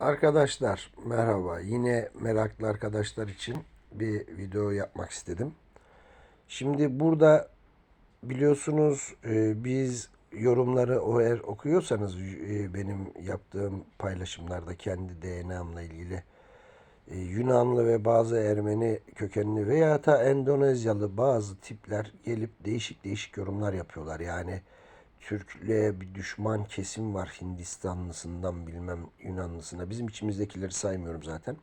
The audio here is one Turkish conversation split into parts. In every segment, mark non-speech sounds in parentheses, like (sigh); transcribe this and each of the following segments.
Arkadaşlar merhaba. Yine meraklı arkadaşlar için bir video yapmak istedim. Şimdi burada biliyorsunuz e, biz yorumları o eğer okuyorsanız e, benim yaptığım paylaşımlarda kendi DNA'mla ilgili e, Yunanlı ve bazı Ermeni kökenli veya da Endonezyalı bazı tipler gelip değişik değişik yorumlar yapıyorlar. Yani Türklüğe bir düşman kesim var Hindistanlısından bilmem Yunanlısına. Bizim içimizdekileri saymıyorum zaten.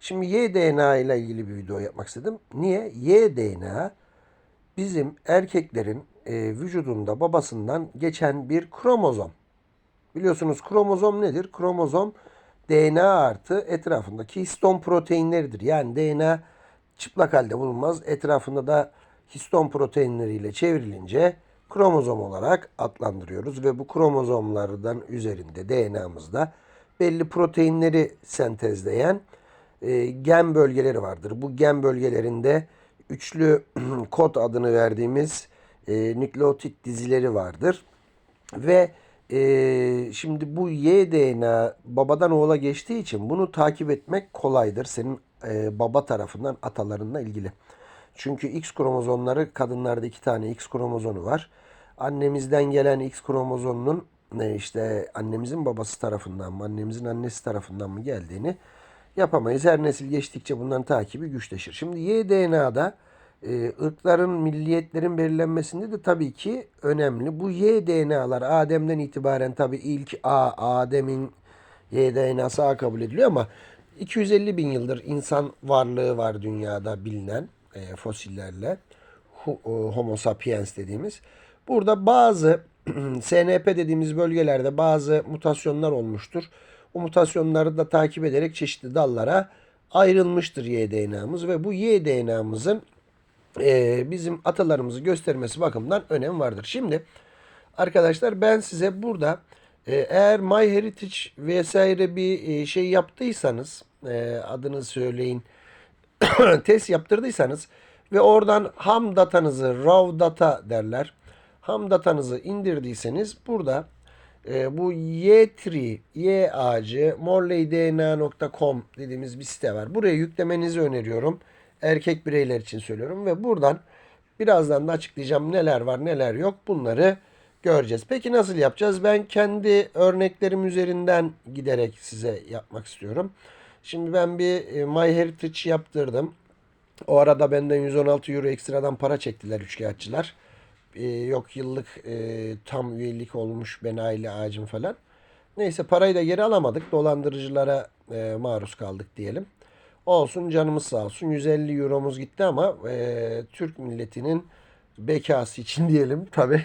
Şimdi Y-DNA ile ilgili bir video yapmak istedim. Niye? Y-DNA bizim erkeklerin e, vücudunda babasından geçen bir kromozom. Biliyorsunuz kromozom nedir? Kromozom DNA artı etrafındaki histon proteinleridir. Yani DNA çıplak halde bulunmaz. Etrafında da histon proteinleriyle çevrilince kromozom olarak adlandırıyoruz ve bu kromozomlardan üzerinde DNA'mızda belli proteinleri sentezleyen e, gen bölgeleri vardır. Bu gen bölgelerinde üçlü (clears throat) kod adını verdiğimiz e, nükleotit dizileri vardır. Ve e, şimdi bu Y DNA babadan oğula geçtiği için bunu takip etmek kolaydır. Senin e, baba tarafından atalarınla ilgili. Çünkü X kromozomları kadınlarda iki tane X kromozomu var. Annemizden gelen X kromozonunun ne işte annemizin babası tarafından mı annemizin annesi tarafından mı geldiğini yapamayız. Her nesil geçtikçe bunların takibi güçleşir. Şimdi Y DNA'da e, ırkların, milliyetlerin belirlenmesinde de tabii ki önemli. Bu Y DNA'lar Adem'den itibaren tabii ilk A, Adem'in Y DNA'sı A kabul ediliyor ama 250 bin yıldır insan varlığı var dünyada bilinen e, fosillerle. E, Homo sapiens dediğimiz. Burada bazı (clears throat) SNP dediğimiz bölgelerde bazı mutasyonlar olmuştur. O mutasyonları da takip ederek çeşitli dallara ayrılmıştır Y DNA'mız ve bu Y DNA'mızın e, bizim atalarımızı göstermesi bakımından önem vardır. Şimdi arkadaşlar ben size burada e, eğer MyHeritage vesaire bir e, şey yaptıysanız e, adını söyleyin (coughs) test yaptırdıysanız ve oradan ham datanızı raw data derler. Ham datanızı indirdiyseniz burada e, bu Y3 Y ağacı morleydna.com dediğimiz bir site var. Buraya yüklemenizi öneriyorum. Erkek bireyler için söylüyorum ve buradan birazdan da açıklayacağım neler var neler yok bunları göreceğiz. Peki nasıl yapacağız? Ben kendi örneklerim üzerinden giderek size yapmak istiyorum. Şimdi ben bir e, MyHeritage yaptırdım. O arada benden 116 euro ekstradan para çektiler üçkağıtçılar. Ee, yok yıllık e, tam üyelik olmuş ben aile ağacım falan. Neyse parayı da geri alamadık. Dolandırıcılara e, maruz kaldık diyelim. Olsun canımız sağ olsun. 150 euromuz gitti ama e, Türk milletinin bekası için (laughs) diyelim. Tabi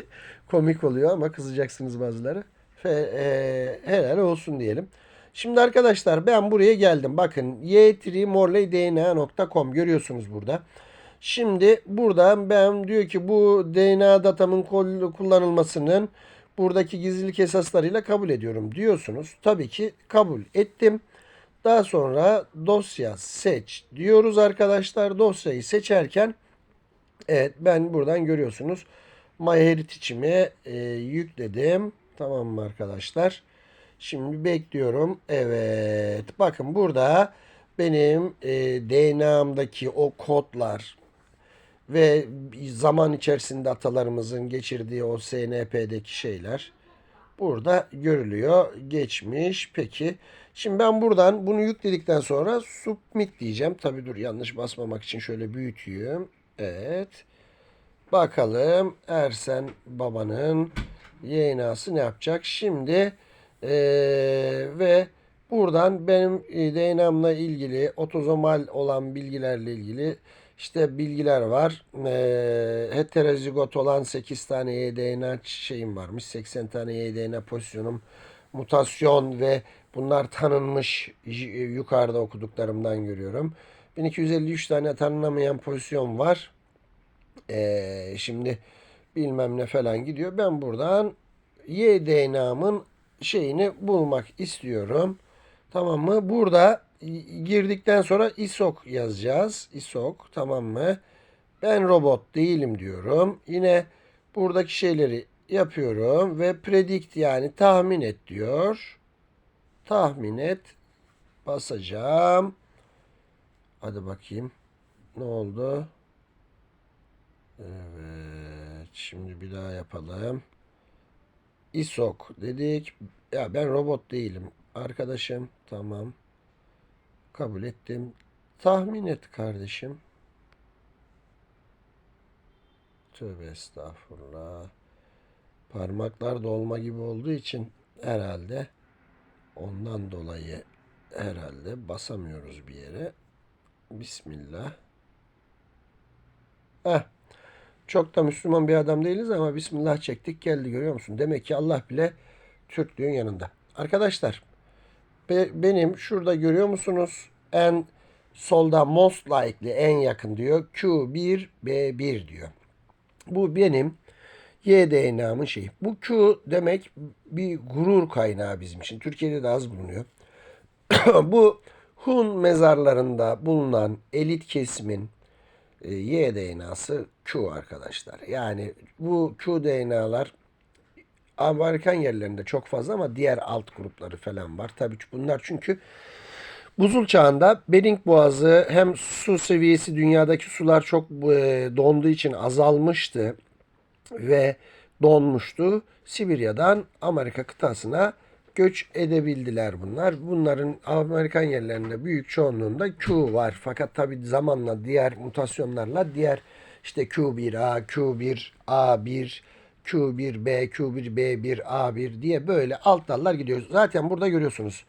(laughs) komik oluyor ama kızacaksınız bazıları. Fe, e, helal olsun diyelim. Şimdi arkadaşlar ben buraya geldim. Bakın y3morleydna.com görüyorsunuz burada. Şimdi burada ben diyor ki bu DNA datamın kullanılmasının buradaki gizlilik esaslarıyla kabul ediyorum diyorsunuz. Tabii ki kabul ettim. Daha sonra dosya seç diyoruz arkadaşlar. Dosyayı seçerken evet ben buradan görüyorsunuz. MyHeritage'imi e, yükledim. Tamam mı arkadaşlar? Şimdi bekliyorum. Evet. Bakın burada benim e, DNA'mdaki o kodlar ve zaman içerisinde atalarımızın geçirdiği o SNP'deki şeyler burada görülüyor. Geçmiş. Peki. Şimdi ben buradan bunu yükledikten sonra submit diyeceğim. Tabi dur yanlış basmamak için şöyle büyüteyim. Evet. Bakalım Ersen babanın YNA'sı ne yapacak? Şimdi eee, ve buradan benim e, DNA'mla ilgili otozomal olan bilgilerle ilgili işte bilgiler var. Eee heterozigot olan 8 tane YDNA şeyim varmış. 80 tane YDNA pozisyonum mutasyon ve bunlar tanınmış yukarıda okuduklarımdan görüyorum. 1253 tane tanınamayan pozisyon var. Ee, şimdi bilmem ne falan gidiyor. Ben buradan Y DNA'mın şeyini bulmak istiyorum. Tamam mı? Burada girdikten sonra ISOK yazacağız. ISOK tamam mı? Ben robot değilim diyorum. Yine buradaki şeyleri yapıyorum ve predict yani tahmin et diyor. Tahmin et. Basacağım. Hadi bakayım. Ne oldu? Evet. Şimdi bir daha yapalım. İSOK dedik. Ya ben robot değilim. Arkadaşım tamam. Kabul ettim. Tahmin et kardeşim. Tövbe estağfurullah. Parmaklar dolma gibi olduğu için herhalde ondan dolayı herhalde basamıyoruz bir yere. Bismillah. Heh. Çok da Müslüman bir adam değiliz ama Bismillah çektik geldi görüyor musun? Demek ki Allah bile Türklüğün yanında. Arkadaşlar be- benim şurada görüyor musunuz? En solda most likely en yakın diyor. Q1 B1 diyor. Bu benim Y DNA'mın şeyi. Bu Q demek bir gurur kaynağı bizim için. Türkiye'de de az bulunuyor. (clears throat) Bu Hun mezarlarında bulunan elit kesimin Y DNA'sı Q arkadaşlar. Yani bu Q DNA'lar Amerikan yerlerinde çok fazla ama diğer alt grupları falan var. Tabii bunlar çünkü buzul çağında Bering Boğazı hem su seviyesi dünyadaki sular çok e, donduğu için azalmıştı ve donmuştu. Sibirya'dan Amerika kıtasına göç edebildiler bunlar. Bunların Amerikan yerlerinde büyük çoğunluğunda Q var. Fakat tabi zamanla diğer mutasyonlarla diğer işte Q1A, Q1A1, Q1B, Q1B1, A1 diye böyle alt dallar gidiyor. Zaten burada görüyorsunuz.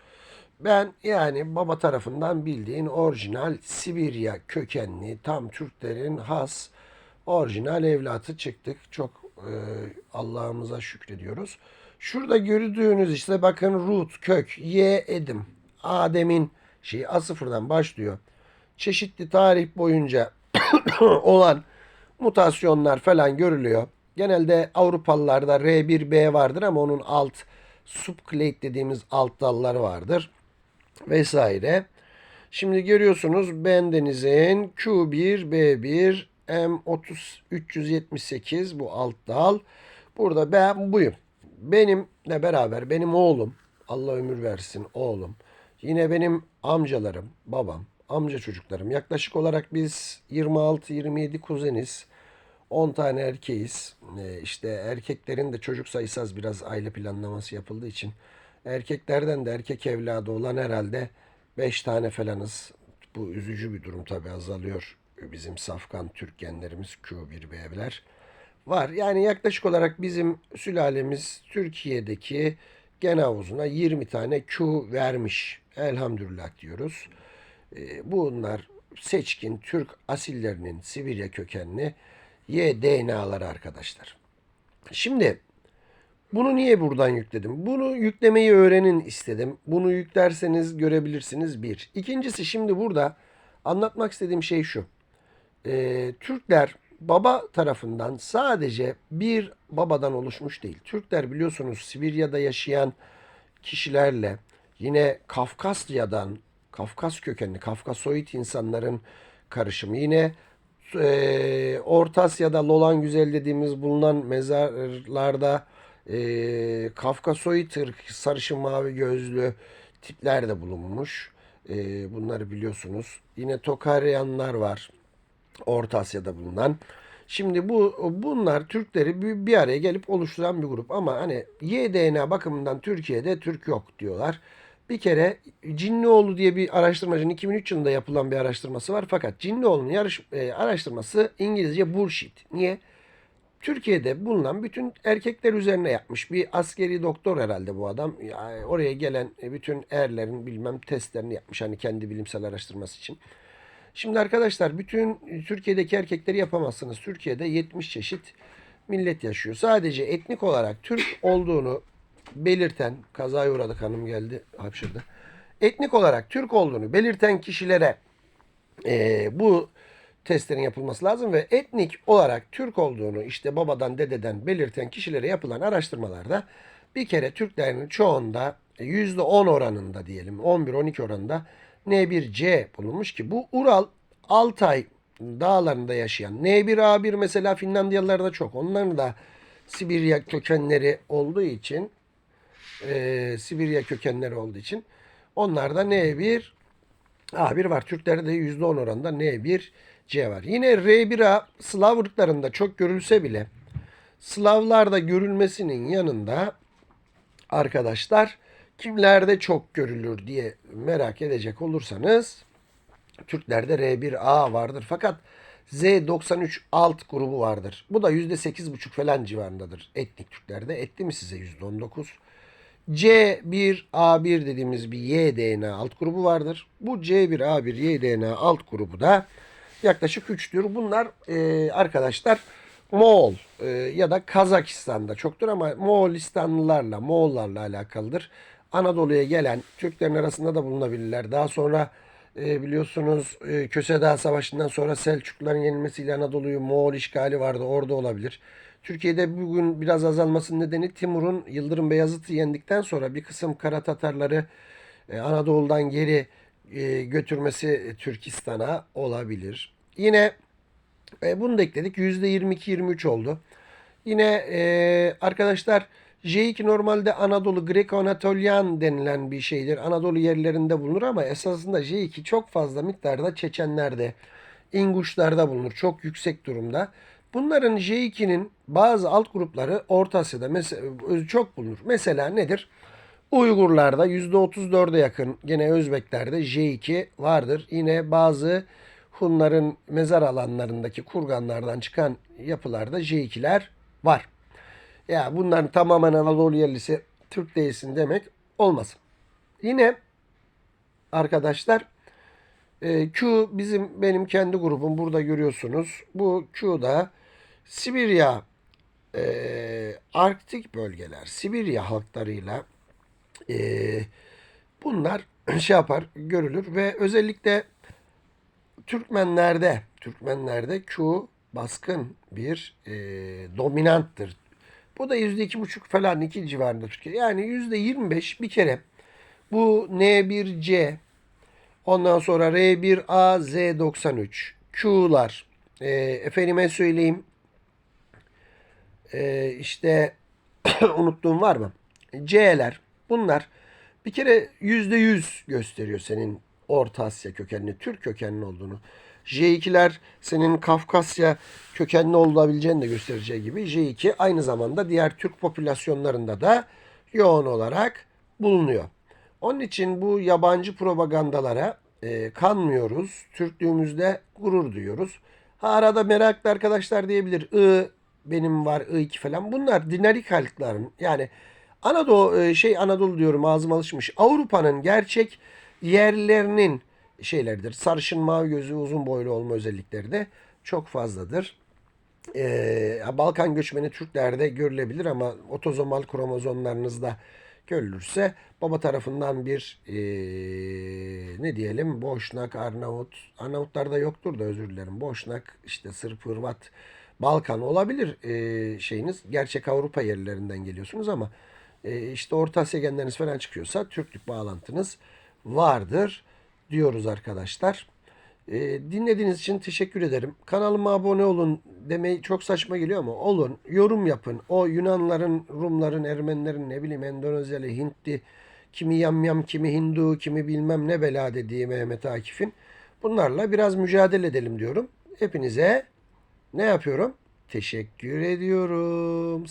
Ben yani baba tarafından bildiğin orijinal Sibirya kökenli tam Türklerin has orijinal evlatı çıktık. Çok e, Allah'ımıza şükrediyoruz. Şurada gördüğünüz işte bakın root, kök, Y edim. Adem'in şeyi A sıfırdan başlıyor. Çeşitli tarih boyunca (coughs) olan mutasyonlar falan görülüyor. Genelde Avrupalılarda R1B vardır ama onun alt subclade dediğimiz alt dalları vardır. Vesaire. Şimdi görüyorsunuz bendenizin Q1, B1, M30 378 bu alt dal. Burada ben buyum. Benimle beraber benim oğlum Allah ömür versin oğlum. Yine benim amcalarım, babam, amca çocuklarım. Yaklaşık olarak biz 26-27 kuzeniz. 10 tane erkeğiz. Ee, işte erkeklerin de çocuk sayısı az biraz aile planlaması yapıldığı için. Erkeklerden de erkek evladı olan herhalde 5 tane falanız. Bu üzücü bir durum tabii azalıyor. Bizim safkan Türk genlerimiz Q1B'ler var. Yani yaklaşık olarak bizim sülalemiz Türkiye'deki gen havuzuna 20 tane Q vermiş. Elhamdülillah diyoruz. Ee, bunlar seçkin Türk asillerinin Sibirya kökenli Y DNA'ları arkadaşlar. Şimdi bunu niye buradan yükledim? Bunu yüklemeyi öğrenin istedim. Bunu yüklerseniz görebilirsiniz bir. İkincisi şimdi burada anlatmak istediğim şey şu. Ee, Türkler baba tarafından sadece bir babadan oluşmuş değil. Türkler biliyorsunuz Sibirya'da yaşayan kişilerle yine Kafkasya'dan, Kafkas kökenli, Kafkasoid insanların karışımı. Yine e, Orta Asya'da Lolan Güzel dediğimiz bulunan mezarlarda e, Kafkasoid ırk, sarışın mavi gözlü tipler de bulunmuş. E, bunları biliyorsunuz. Yine Tokaryanlar var. Orta Asya'da bulunan. Şimdi bu bunlar Türkleri bir, bir araya gelip oluşturan bir grup ama hani YDNA bakımından Türkiye'de Türk yok diyorlar. Bir kere Cinlioğlu diye bir araştırmacının 2003 yılında yapılan bir araştırması var. Fakat Cinlioğlu'nun yarış, e, araştırması İngilizce bullshit. Niye? Türkiye'de bulunan bütün erkekler üzerine yapmış. Bir askeri doktor herhalde bu adam. Yani oraya gelen bütün erlerin bilmem testlerini yapmış. Hani kendi bilimsel araştırması için. Şimdi arkadaşlar bütün Türkiye'deki erkekleri yapamazsınız. Türkiye'de 70 çeşit millet yaşıyor. Sadece etnik olarak Türk olduğunu belirten, kazaya uğradık hanım geldi hapşırdı. Etnik olarak Türk olduğunu belirten kişilere e, bu testlerin yapılması lazım ve etnik olarak Türk olduğunu işte babadan dededen belirten kişilere yapılan araştırmalarda bir kere Türklerin çoğunda %10 oranında diyelim 11-12 oranında N1C bulunmuş ki bu Ural Altay dağlarında yaşayan N1A1 mesela Finlandiyalılarda çok. Onların da Sibirya kökenleri olduğu için e, Sibirya kökenleri olduğu için. Onlarda N1 A1 var. Türklerde de %10 oranında N1 C var. Yine R1A Slav ırklarında çok görülse bile Slavlarda görülmesinin yanında arkadaşlar kimlerde çok görülür diye merak edecek olursanız Türklerde R1A vardır. Fakat Z93 alt grubu vardır. Bu da %8,5 falan civarındadır etnik Türklerde. Etti mi size %19? C1A1 dediğimiz bir Y-DNA alt grubu vardır. Bu C1A1 Y-DNA alt grubu da yaklaşık 3'tür. Bunlar e, arkadaşlar Moğol e, ya da Kazakistan'da çoktur ama Moğolistanlılarla, Moğollarla alakalıdır. Anadolu'ya gelen Türklerin arasında da bulunabilirler. Daha sonra e, biliyorsunuz e, Köse Dağı Savaşı'ndan sonra Selçukluların yenilmesiyle Anadolu'yu Moğol işgali vardı. Orada olabilir. Türkiye'de bugün biraz azalmasının nedeni Timur'un Yıldırım Beyazıt'ı yendikten sonra bir kısım Kara Tatarları e, Anadolu'dan geri e, götürmesi Türkistan'a olabilir. Yine e, bunu da ekledik. %22-23 oldu. Yine e, arkadaşlar J2 normalde Anadolu Greko-Anatolian denilen bir şeydir. Anadolu yerlerinde bulunur ama esasında J2 çok fazla miktarda Çeçenlerde, İnguşlarda bulunur. Çok yüksek durumda. Bunların J2'nin bazı alt grupları Orta Asya'da çok bulunur. Mesela nedir? Uygurlarda %34'e yakın gene Özbeklerde J2 vardır. Yine bazı Hunların mezar alanlarındaki kurganlardan çıkan yapılarda J2'ler var. Ya bunların tamamen Anadolu yerlisi Türk değilsin demek olmaz. Yine arkadaşlar e, Q bizim benim kendi grubum burada görüyorsunuz. Bu Q'da Sibirya e, Arktik bölgeler Sibirya halklarıyla e, bunlar (clears throat) şey yapar görülür ve özellikle Türkmenlerde Türkmenlerde Q baskın bir e, dominanttır. Bu da yüzde iki buçuk falan iki civarında Türkiye. Yani yüzde yirmi beş bir kere bu N1C ondan sonra R1A Z93 Q'lar e, efendime söyleyeyim e, işte (clears throat) unuttuğum var mı? C'ler bunlar bir kere yüzde yüz gösteriyor senin Orta Asya kökenli, Türk kökenli olduğunu. J2'ler senin Kafkasya kökenli olabileceğini de göstereceği gibi J2 aynı zamanda diğer Türk popülasyonlarında da yoğun olarak bulunuyor. Onun için bu yabancı propagandalara e, kanmıyoruz. Türklüğümüzde gurur duyuyoruz. Ha, arada meraklı arkadaşlar diyebilir. I benim var I2 falan. Bunlar dinarik halkların yani Anadolu e, şey Anadolu diyorum ağzım alışmış. Avrupa'nın gerçek yerlerinin şeyleridir. Sarışın mavi gözü uzun boylu olma özellikleri de çok fazladır. Ee, Balkan göçmeni Türklerde görülebilir ama otozomal kromozomlarınızda görülürse baba tarafından bir ee, ne diyelim Boşnak, Arnavut, Arnavutlarda yoktur da özür dilerim. Boşnak, işte Sırp, Hırvat, Balkan olabilir ee, şeyiniz. Gerçek Avrupa yerlerinden geliyorsunuz ama e, işte Orta Asya genleriniz falan çıkıyorsa Türklük bağlantınız vardır diyoruz arkadaşlar. E, dinlediğiniz için teşekkür ederim. Kanalıma abone olun demeyi çok saçma geliyor ama olun. Yorum yapın. O Yunanların, Rumların, Ermenilerin ne bileyim Endonezyalı, Hintli, kimi yamyam, kimi Hindu, kimi bilmem ne bela dediği Mehmet Akif'in. Bunlarla biraz mücadele edelim diyorum. Hepinize ne yapıyorum? Teşekkür ediyorum.